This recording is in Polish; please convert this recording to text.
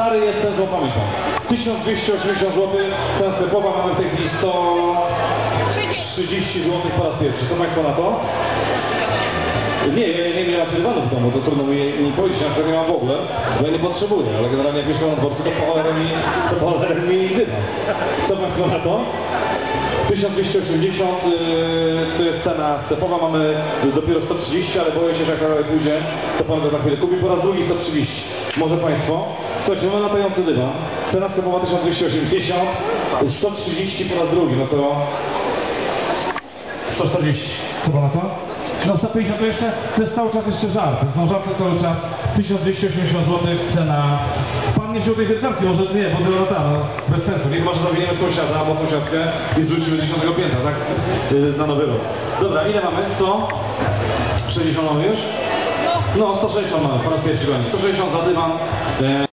stary jestem, złą pamiętam. 1280 zł, cena sklepowa, mamy w tej chwili 130 zł po raz pierwszy. Co Państwo na to? Nie, ja nie, mam czerwonych w domu, to trudno mi, mi powiedzieć, na nie mam w ogóle, bo ja nie potrzebuję, ale generalnie jak mieszkam na dworcu, to po cholerę mi, to po cholerę mi dyma. Co Państwo na to? 1280 yy, to jest cena stepowa, mamy dopiero 130, ale boję się, że jak pójdzie, to Pan go za chwilę kupi. Po raz drugi 130. Może Państwo? Słuchajcie, mamy latający dywan. Cena stepowa 1280, 130 po raz drugi, no to 140. Co Pan na to? No 150 to jeszcze, to jest cały czas jeszcze żart. To są żarty cały czas. 1280 zł cena. Pan nie wziął tej wiertarki, może nie, bo była ta, no, bez sensu. Nie chyba, że zawiniemy sąsiada albo sąsiadkę i zrzucimy z 10 piętra, tak? Yy, na nowy rok. Dobra, ile mamy? 160 mamy już? No, 160 mamy, po raz pierwszy goni. 160 za dywan. E,